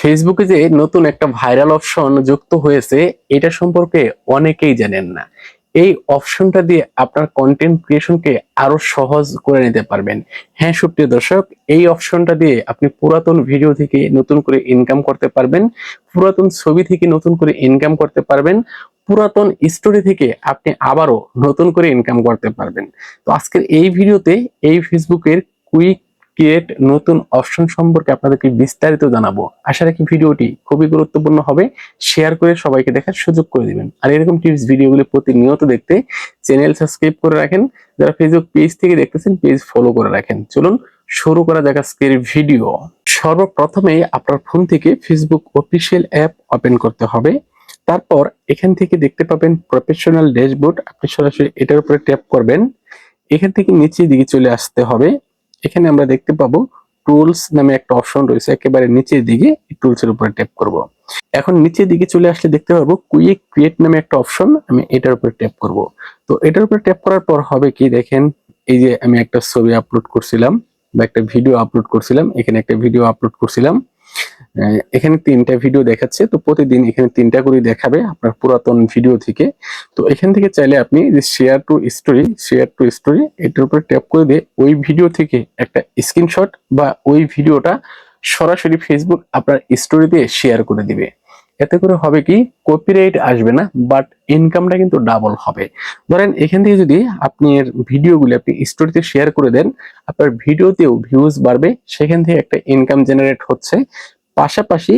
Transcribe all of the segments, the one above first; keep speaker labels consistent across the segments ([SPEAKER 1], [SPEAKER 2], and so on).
[SPEAKER 1] ফেসবুকে যে নতুন একটা ভাইরাল অপশন যুক্ত হয়েছে, এটা সম্পর্কে অনেকেই জানেন না। এই অপশনটা দিয়ে আপনার কন্টেন্ট ক্রিয়েশনকে আরও সহজ করে নিতে পারবেন। হ্যাঁ সুপ্রিয় দর্শক, এই অপশনটা দিয়ে আপনি পুরাতন ভিডিও থেকে নতুন করে ইনকাম করতে পারবেন, পুরাতন ছবি থেকে নতুন করে ইনকাম করতে পারবেন, পুরাতন স্টোরি থেকে আপনি আবারও নতুন করে ইনকাম করতে পারবেন। তো আজকের এই ভিডিওতে এই ফেসবুকের কুইক ক্রিয়েট নতুন অপশন সম্পর্কে আপনাদেরকে বিস্তারিত জানাব। আশা রাখি ভিডিওটি খুবই গুরুত্বপূর্ণ হবে। শেয়ার করে সবাইকে দেখার সুযোগ করে দিবেন। আর এরকম টিপস ভিডিওগুলি প্রতিনিয়ত দেখতে চ্যানেল সাবস্ক্রাইব করে রাখেন। যারা ফেসবুক পেজ থেকে দেখতেছেন পেজ ফলো করে রাখেন। চলুন শুরু করা যাক আজকের ভিডিও সর্বপ্রথমে আপনার ফোন থেকে ফেসবুক অফিসিয়াল অ্যাপ ওপেন করতে হবে। তারপর এখান থেকে দেখতে পাবেন প্রফেশনাল ড্যাশবোর্ড আপনি সরাসরি এটার উপরে ট্যাপ করবেন। এখান থেকে নিচের দিকে চলে আসতে হবে। এখানে আমরা দেখতে পাবো টুলস নামে একটা অপশন রয়েছে। একেবারে নিচের দিকে টুলস এর উপরে ট্যাপ করব। এখন নিচের দিকে চলে আসলে দেখতে পাবো কুইক ক্রিয়েট নামে একটা অপশন আমি এটার উপরে ট্যাপ করব। তো এটার উপরে ট্যাপ করার পর হবে কি দেখেন, এই যে আমি একটা ছবি আপলোড করছিলাম বা একটা ভিডিও আপলোড করছিলাম, এখানে একটা ভিডিও আপলোড করছিলাম। এখানে তিনটা ভিডিও দেখাচ্ছে, তো প্রতিদিন এখানে তিনটা করে দেখাবে আপনার পুরাতন ভিডিও থেকে। তো এখান থেকে চাইলে আপনি যে share to story share to story এটার উপরে ট্যাপ করে দিয়ে ওই ভিডিও থেকে একটা স্ক্রিনশট বা ওই ভিডিওটা সরাসরি ফেসবুক আপনার স্টোরি দিয়ে শেয়ার করে দিবে। এতে করে হবে কি কপিরাইট আসবে না বাট ইনকামটা কিন্তু ডাবল হবে। ধরেন এখান থেকে যদি আপনি আপনার ভিডিওগুলি আপনি স্টোরিতে শেয়ার করে দেন, আপনার ভিডিওতেও ভিউজ বাড়বে, সেখান থেকে একটা ইনকাম জেনারেট হচ্ছে। পাশাপাশি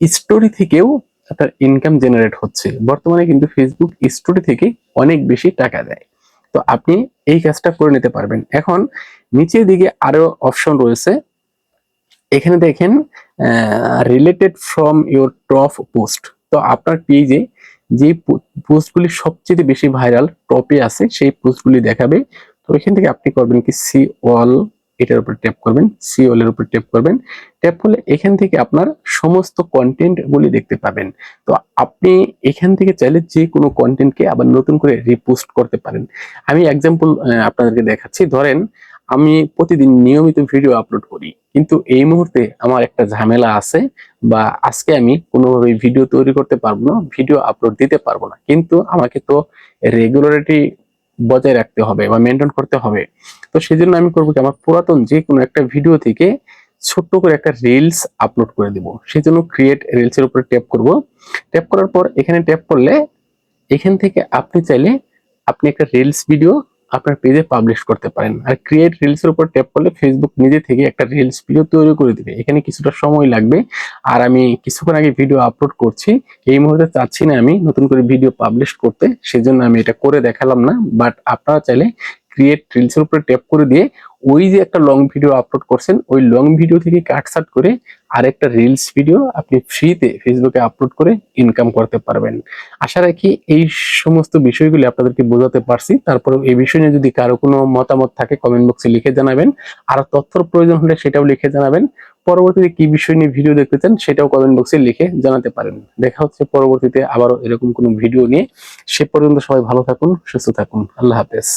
[SPEAKER 1] স্টোরি থেকেও আপনার ইনকাম জেনারেট হচ্ছে। বর্তমানে কিন্তু ফেসবুক স্টোরি থেকে অনেক বেশি টাকা দেয়। তো আপনি এই কাজটা করে নিতে পারবেন। এখন নিচের দিকে আরও অপশন রয়েছে। এখানে দেখেন related from your top post তো আপনার পেজে যে পোস্টগুলি সবচেয়ে বেশি ভাইরাল টপে আছে, সেই পোস্টগুলি দেখাবে। তো এখান থেকে আপনি করবেন কি সি অল এটার উপর ট্যাপ করবেন সি অল এর উপর ট্যাপ করবেন। ট্যাপ করলে এখান থেকে আপনার সমস্ত কন্টেন্ট গুলি দেখতে পাবেন। তো আপনি এখান থেকে চাইলে যে কোনো কন্টেন্টকে আবার নতুন করে রিপোস্ট করতে পারেন। আমি এক্সাম্পল আপনাদেরকে দেখাচ্ছি। ধরেন আমি প্রতিদিন নিয়মিত ভিডিও আপলোড করি। কিন্তু এই মুহূর্তে আমার একটা ঝামেলা আছে বা আজকে আমি কোনোভাবে ভিডিও তৈরি করতে পারব না ভিডিও আপলোড দিতে পারব না। কিন্তু আমাকে তো রেগুলারিটি বজায় রাখতে হবে বা মেনটেন করতে হবে। তো সেই জন্য আমি করব কি, আমার পুরাতন যে কোনো একটা ভিডিও থেকে ছোট্ট করে একটা রিলস আপলোড করে দিব। সেই জন্য ক্রিয়েট রিলসের উপরে ট্যাপ করব। ট্যাপ করার পর এখানে ট্যাপ করলে এখান থেকে আপনি চাইলে আপনি একটা রিলস ভিডিও আপনার পেজে পাবলিশ করতে পারেন। আর ক্রিয়েট রিলস এর উপর ট্যাপ করলে ফেসবুক নিজে থেকে একটা রিলস ভিডিও তৈরি করে দিবে। এখানে কিছুটা সময় লাগবে। আর আমি কিছুক্ষণ আগে ভিডিও আপলোড করছি। এই মুহূর্তে চাচ্ছি না আমি নতুন করে ভিডিও পাবলিশ করতে। সেজন্য আমি এটা করে দেখালাম না। বাট আপনারা চাইলে ক্রিয়েট রিলস এর উপরে ট্যাপ করে দিয়ে ওই যে একটা লং ভিডিও আপলোড করছেন, ওই লং ভিডিও থেকে কাটসাট করে আরেকটা রিলস ভিডিও আপনি ফ্রিতে ফেসবুকে আপলোড করে ইনকাম করতে পারবেন। আশা রাখি এই সমস্ত বিষয়গুলি আপনাদেরকে বোঝাতে পারছি। তারপরে এই বিষয় নিয়ে যদি কারও কোনো মতামত থাকে কমেন্ট বক্সে লিখে জানাবেন। আর তথ্যর প্রয়োজন হলে সেটাও লিখে জানাবেন। পরবর্তীতে কি বিষয় নিয়ে ভিডিও দেখতে চান সেটাও কমেন্ট বক্সে লিখে জানাতে পারেন। দেখা হচ্ছে পরবর্তীতে আবারও এরকম কোনো ভিডিও নিয়ে। সে পর্যন্ত সবাই ভালো থাকুন, সুস্থ থাকুন। আল্লাহ হাফেজ।